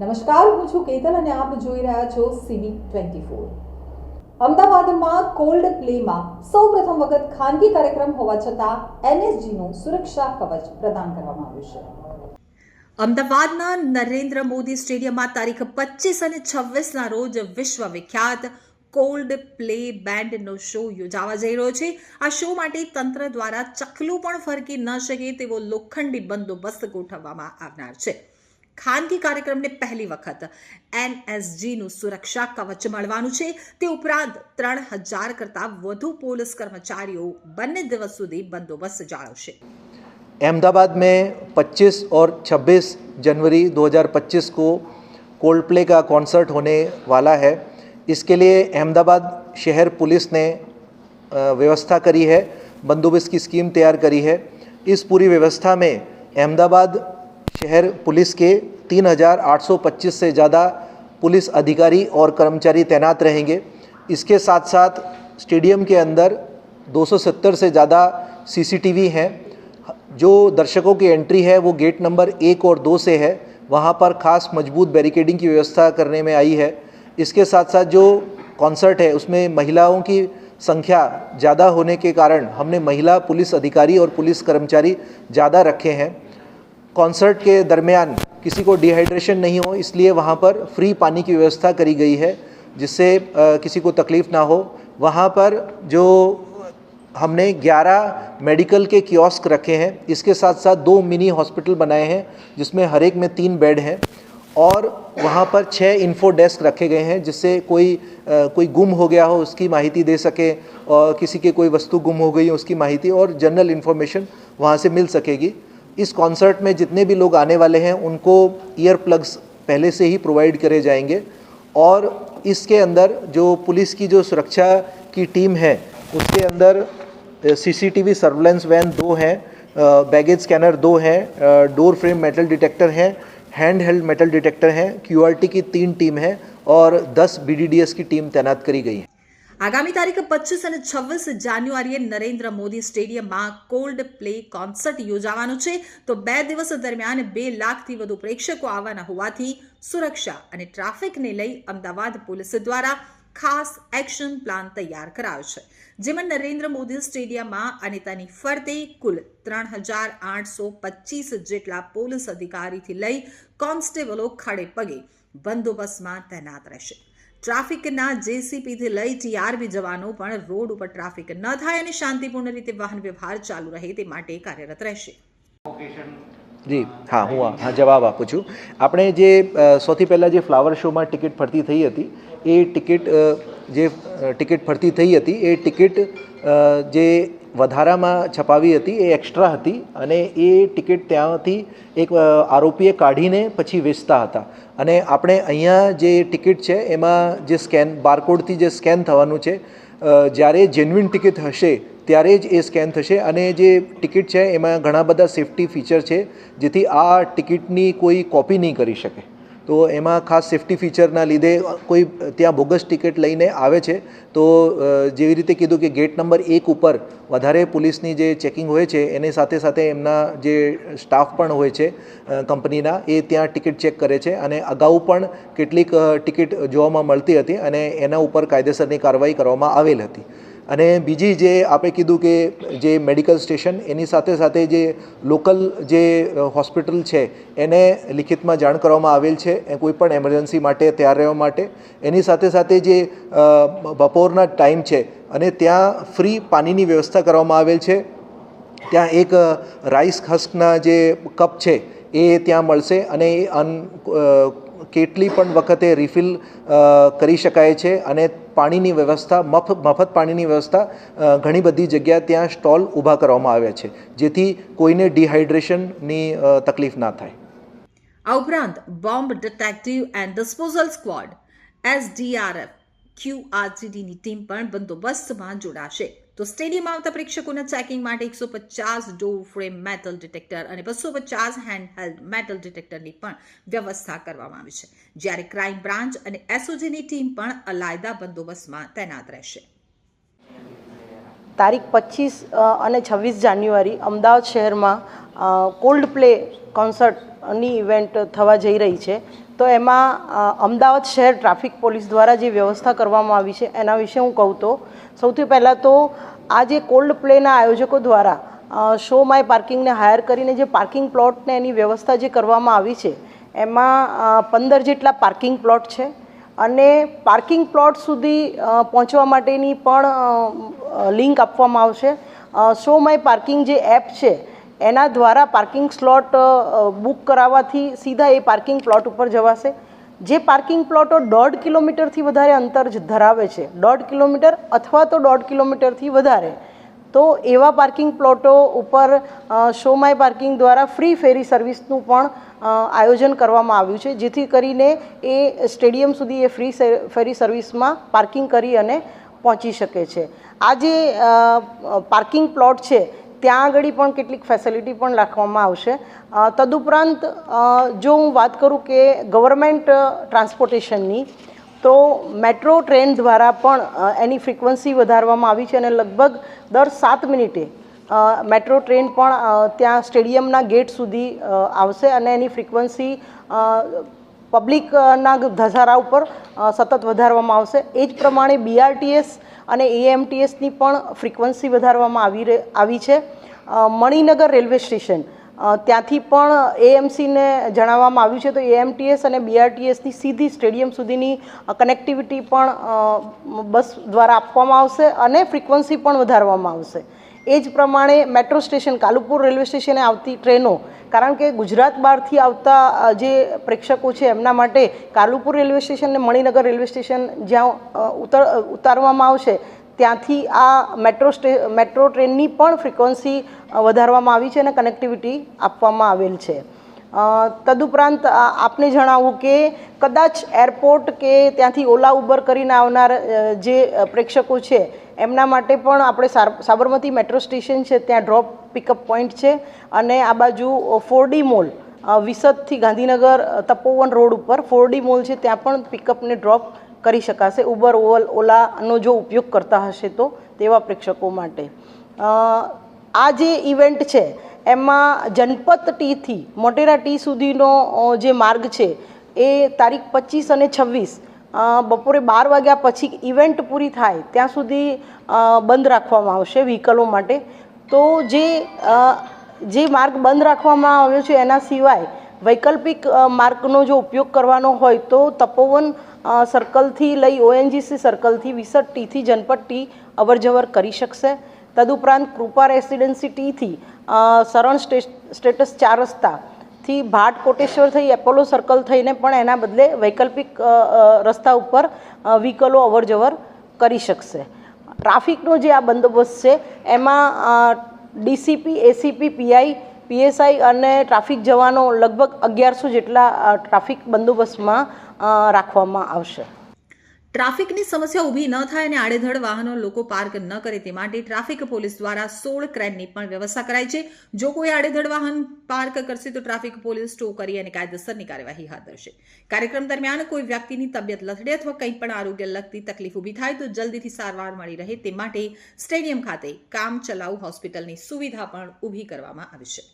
નમસ્કાર, હું છું કેતન અને આપ જોઈ રહ્યા છો સીબી ટ્વેન્ટી ફોર. અમદાવાદમાં કોલ્ડ પ્લેમાં સૌ પ્રથમ વખત ખાનગી કાર્યક્રમ હોવા છતાં એનએસજીનું સુરક્ષા કવચ પ્રદાન કરવામાં આવ્યું છે. અમદાવાદના નરેન્દ્ર મોદી સ્ટેડિયમમાં તારીખ પચીસ અને છવ્વીસના રોજ વિશ્વ વિખ્યાત કોલ્ડ પ્લે બેન્ડનો શો યોજાવા જઈ રહ્યો છે. આ શો માટે તંત્ર દ્વારા ચકલું પણ ફરકી ન શકે તેવો લોખંડી બંદોબસ્ત ગોઠવવામાં આવનાર છે. ખાનગી કાર્યક્રમને પહેલી વખત એનએસજીનું સુરક્ષા કવચ મળવાનું છે તે ઉપરાંત ત્રણ હજાર કરતાં વધુ પોલીસ કર્મચારીઓ બંને દિવસ સુધી બંદોબસ્ત જાળવશે अहमदाबाद में 25 और 26 जनवरी 2025 को कोल्ड प्ले का कॉन्सर्ट होने वाला है इसके लिए अहमदाबाद शहर पुलिस ने अ, व्यवस्था करी है बंदोबस्त की स्कीम तैयार करी है इस पूरी व्यवस्था में अहमदाबाद शहर पुलिस के 3,825 से ज़्यादा पुलिस अधिकारी और कर्मचारी तैनात रहेंगे। इसके साथ साथ स्टेडियम के अंदर 270 से ज़्यादा सीसीटीवी हैं। जो दर्शकों की एंट्री है वो गेट नंबर एक और दो से है। वहाँ पर खास मज़बूत बैरिकेडिंग की व्यवस्था करने में आई है। इसके साथ साथ जो कॉन्सर्ट है उसमें महिलाओं की संख्या ज़्यादा होने के कारण हमने महिला पुलिस अधिकारी और पुलिस कर्मचारी ज़्यादा रखे हैं। कॉन्सर्ट के दरमियान किसी को डिहाइड्रेशन नहीं हो इसलिए वहाँ पर फ्री पानी की व्यवस्था करी गई है जिससे किसी को तकलीफ़ ना हो। वहाँ पर जो हमने 11 मेडिकल के कियोस्क रखे हैं इसके साथ साथ दो मिनी हॉस्पिटल बनाए हैं जिसमें हर एक में तीन बेड हैं। और वहाँ पर छः इन्फो डेस्क रखे गए हैं जिससे कोई अ, कोई गुम हो गया हो उसकी माहिती दे सके और किसी के कोई वस्तु गुम हो गई हो उसकी माहिती और जनरल इन्फॉर्मेशन वहाँ से मिल सकेगी। इस कॉन्सर्ट में जितने भी लोग आने वाले हैं, उनको ईयर प्लग्स पहले से ही प्रोवाइड करे जाएँगे। और इसके अंदर जो पुलिस की जो सुरक्षा की टीम है, उसके अंदर सीसीटीवी सर्वेलेंस वैन दो हैं बैगेज स्कैनर दो हैं डोर फ्रेम मेटल डिटेक्टर हैं हैंड हेल्ड मेटल डिटेक्टर हैं क्यूआरटी की तीन टीम है, और 10 बीडीडीएस की टीम तैनात करी गई है। આગામી તારીખ પચીસ અને છવ્વીસ જાન્યુઆરીએ નરેન્દ્ર મોદી સ્ટેડિયમમાં કોલ્ડ પ્લે કોન્સર્ટ યોજાવાનો છે. તો બે દિવસ દરમિયાન બે લાખથી વધુ પ્રેક્ષકો આવવાના હોવાથી સુરક્ષા અને ટ્રાફિકને લઈ અમદાવાદ પોલીસ દ્વારા ખાસ એક્શન પ્લાન તૈયાર કરાયો છે. જેમાં નરેન્દ્ર મોદી સ્ટેડિયમમાં અને તેની ફરતે કુલ ત્રણ હજાર આઠસો પચીસ જેટલા પોલીસ અધિકારીથી લઈ કોન્સ્ટેબલો ખડે પગે બંદોબસ્તમાં તૈનાત રહેશે. ટ્રાફિકના જેસીપીથી લઈ ટીઆરબી જવાનો પણ રોડ ઉપર ટ્રાફિક ન થાય અને શાંતિપૂર્ણ રીતે વાહન વ્યવહાર ચાલુ રહે તે માટે કાર્યરત રહેશે. જી હા હું આ- હા જવાબ આપું છું. આપણે જે સૌથી પહેલાં જે ફ્લાવર શોમાં ટિકિટ ફરતી થઈ હતી એ ટિકિટ જે ટિકિટ ફરતી થઈ હતી એ ટિકિટ જે વધારામાં છપાવી હતી, એ એક્સ્ટ્રા હતી અને એ ટિકિટ ત્યાંથી એક આરોપીએ કાઢીને પછી વેચતા હતા. અને આપણે અહીંયા જે ટિકિટ છે, એમાં જે સ્કેન બારકોડથી જે સ્કેન થવાનું છે જ્યારે જેન્યુઇન ટિકિટ હશે, ત્યારે જ એ સ્કેન થશે અને જે ટિકિટ છે, એમાં ઘણા બધા સેફ્ટી ફીચર છે, જેથી આ ટિકિટની કોઈ કોપી નહીં કરી શકે. તો એમાં ખાસ સેફ્ટી ફીચરના લીધે કોઈ ત્યાં બોગસ ટિકિટ લઈને આવે છે. તો જેવી રીતે કીધું કે ગેટ નંબર એક ઉપર વધારે પોલીસની જે ચેકિંગ હોય છે, એની સાથે સાથે એમના જે સ્ટાફ પણ હોય છે કંપનીના, એ ત્યાં ટિકિટ ચેક કરે છે અને અગાઉ પણ કેટલીક ટિકિટ જોવામાં મળતી હતી અને એના ઉપર કાયદેસરની કાર્યવાહી કરવામાં આવેલ હતી. અને બીજી જે આપણે કીધું કે જે મેડિકલ સ્ટેશન, એની સાથે સાથે જે લોકલ જે હોસ્પિટલ છે, એને લિખિતમાં જાણ કરવામાં આવેલ છે, એ કોઈ પણ એમરજન્સી માટે, તૈયાર રહેવા માટે. એની સાથે સાથે જે બપોરના ટાઈમ છે, અને ત્યાં ફ્રી પાણીની વ્યવસ્થા કરવામાં આવેલ છે. ત્યાં એક રાઈસ હસ્કના જે કપ છે, એ ત્યાં મળશે અને એ અન કેટલી પણ વખતે રિફિલ કરી શકાય છે અને પાણીની વ્યવસ્થા, મફ, મફત પાણીની વ્યવસ્થા ઘણી બધી જગ્યા ત્યાં સ્ટોલ ઊભા કરવામાં આવ્યા છે, જેથી કોઈને ડિહાઇડ્રેશનની તકલીફ ના થાય. આ ઉપરાંત bomb detective and disposal squad SDRF ક્યુઆરટીડીની team પણ બંદોબસ્તમાં જોડાશે. તો સ્ટેડિયમ આવતા પ્રેક્ષકોના ચેકિંગ માટે એકસો પચાસ ડોર ફ્રેમ મેટલ ડિટેક્ટર અને બસો પચાસ હેન્ડ હેલ્ડ મેટલ ડિટેક્ટરની પણ વ્યવસ્થા કરવામાં આવી છે. જ્યારે ક્રાઇમ બ્રાન્ચ અને એસઓજીની ટીમ પણ અલાયદા બંદોબસ્તમાં તૈનાત રહેશે. તારીખ પચીસ અને છવ્વીસ જાન્યુઆરી અમદાવાદ શહેરમાં કોલ્ડ પ્લે કોન્સર્ટની ઇવેન્ટ થવા જઈ રહી છે. તો એમાં અમદાવાદ શહેર ટ્રાફિક પોલીસ દ્વારા જે વ્યવસ્થા કરવામાં આવી છે, એના વિશે હું કહું તો, સૌથી પહેલાં તો આ જે કોલ્ડ પ્લેના આયોજકો દ્વારા શો માય પાર્કિંગને હાયર કરીને જે પાર્કિંગ પ્લોટને એની વ્યવસ્થા જે કરવામાં આવી છે, એમાં પંદર જેટલા પાર્કિંગ પ્લોટ છે અને પાર્કિંગ પ્લોટ સુધી પહોંચવા માટેની પણ લિંક આપવામાં આવશે. શો માય પાર્કિંગ જે એપ છે એના દ્વારા પાર્કિંગ સ્લોટ બુક કરાવવાથી સીધા એ પાર્કિંગ પ્લોટ ઉપર જવાશે. જે પાર્કિંગ પ્લોટો દોઢ કિલોમીટરથી વધારે અંતર જ ધરાવે છે. દોઢ કિલોમીટર અથવા તો દોઢ કિલોમીટરથી વધારે. તો એવા પાર્કિંગ પ્લોટો ઉપર શો માય પાર્કિંગ દ્વારા ફ્રી ફેરી સર્વિસનું પણ આયોજન કરવામાં આવ્યું છે. જેથી કરીને એ સ્ટેડિયમ સુધી એ ફ્રી ફેરી સર્વિસમાં પાર્કિંગ કરી અને પહોંચી શકે છે. આ જે પાર્કિંગ પ્લોટ છે ત્યાં આગળ પણ કેટલીક ફેસિલિટી પણ રાખવામાં આવશે. તદુપરાંત જો હું વાત કરું કે ગવર્મેન્ટ ટ્રાન્સપોર્ટેશનની તો મેટ્રો ટ્રેન દ્વારા પણ એની ફ્રિકવન્સી વધારવામાં આવી છે અને લગભગ દર સાત મિનિટે મેટ્રો ટ્રેન પણ ત્યાં સ્ટેડિયમના ગેટ સુધી આવશે અને એની ફ્રિકવન્સી પબ્લિકના ધસારા ઉપર સતત વધારવામાં આવશે. એ જ પ્રમાણે બીઆરટીએસ અને એએમટીએસની પણ ફ્રિકવન્સી વધારવામાં આવી આવી છે. મણિનગર રેલવે સ્ટેશન ત્યાંથી પણ એએમસીને જણાવવામાં આવ્યું છે, તો એએમટીએસ અને બીઆરટીએસની સીધી સ્ટેડિયમ સુધીની કનેક્ટિવિટી પણ બસ દ્વારા આપવામાં આવશે અને ફ્રિકવન્સી પણ વધારવામાં આવશે. એ જ પ્રમાણે મેટ્રો સ્ટેશન, કાલુપુર રેલવે સ્ટેશને આવતી ટ્રેનો, કારણ કે ગુજરાત બહારથી આવતા જે પ્રેક્ષકો છે એમના માટે કાલુપુર રેલવે સ્ટેશન ને મણિનગર રેલવે સ્ટેશન જ્યાં ઉતર ઉતારવામાં આવશે, ત્યાંથી આ મેટ્રો સ્ટે, મેટ્રો ટ્રેનની પણ ફ્રિકવન્સી વધારવામાં આવી છે અને કનેક્ટિવિટી આપવામાં આવેલ છે. તદુપરાંત આપને જણાવું કે કદાચ એરપોર્ટ કે ત્યાંથી ઓલા ઉબર કરીને આવનાર જે પ્રેક્ષકો છે એમના માટે પણ આપણે સાબરમતી મેટ્રો સ્ટેશન છે, ત્યાં ડ્રોપ પિકઅપ પોઈન્ટ છે અને આ બાજુ ફોરડી મોલ વિસદથી ગાંધીનગર તપોવન રોડ ઉપર ફોરડી મોલ છે, ત્યાં પણ પિકઅપને ડ્રોપ કરી શકાશે. ઉબર ઓલ ઓલાનો જો ઉપયોગ કરતા હશે તો તેવા પ્રેક્ષકો માટે. આ જે ઇવેન્ટ છે, એમાં જનપત ટીથી મોટેરા ટી સુધીનો જે માર્ગ છે, એ તારીખ પચીસ અને છવ્વીસ બપોરે બાર વાગ્યા પછી ઇવેન્ટ પૂરી થાય, ત્યાં સુધી બંધ રાખવામાં આવશે વ્હીકલો માટે. તો જે જે માર્ગ બંધ રાખવામાં આવ્યો છે એના સિવાય વૈકલ્પિક માર્ગનો જો ઉપયોગ કરવાનો હોય તો તપોવન સર્કલથી લઈ ઓએનજીસી સર્કલથી વિસટ ટીથી જનપદ ટી અવરજવર કરી શકશે. તદુપરાંત કૃપા રેસિડેન્સી ટીથી સરણ સ્ટે- સ્ટેટસ ચાર રસ્તાથી ભાટ કોટેશ્વર થઈ, એપોલો સર્કલ થઈને પણ એના બદલે વૈકલ્પિક રસ્તા ઉપર વ્હીકલો અવરજવર કરી શકશે. ટ્રાફિકનો જે આ બંદોબસ્ત છે, એમાં ડીસીપી, એસીપી, પીઆઈ, પીએસઆઈ અને ટ્રાફિક જવાનો લગભગ અગિયારસો જેટલા ટ્રાફિક બંદોબસ્તમાં રાખવામાં આવશે. ટ્રાફિકની સમસ્યા ઊભી ન થાય અને આડેધડ વાહનો લોકો પાર્ક ન કરે તે માટે ટ્રાફિક પોલીસ દ્વારા સોળ ક્રેનની પણ વ્યવસ્થા કરાઈ છે. જો કોઈ આડેધડ વાહન પાર્ક કરશે તો ટ્રાફિક પોલીસ ટો કરી અને કાયદેસરની કાર્યવાહી હાથ ધરશે. કાર્યક્રમ દરમિયાન કોઈ વ્યક્તિની તબિયત લથડે અથવા કંઈ પણ આરોગ્ય લગતી તકલીફ ઊભી થાય તો જલ્દીથી સારવાર મળી રહે તે માટે સ્ટેડિયમ ખાતે કામ ચલાઉ હોસ્પિટલની સુવિધા પણ ઊભી કરવામાં આવી છે.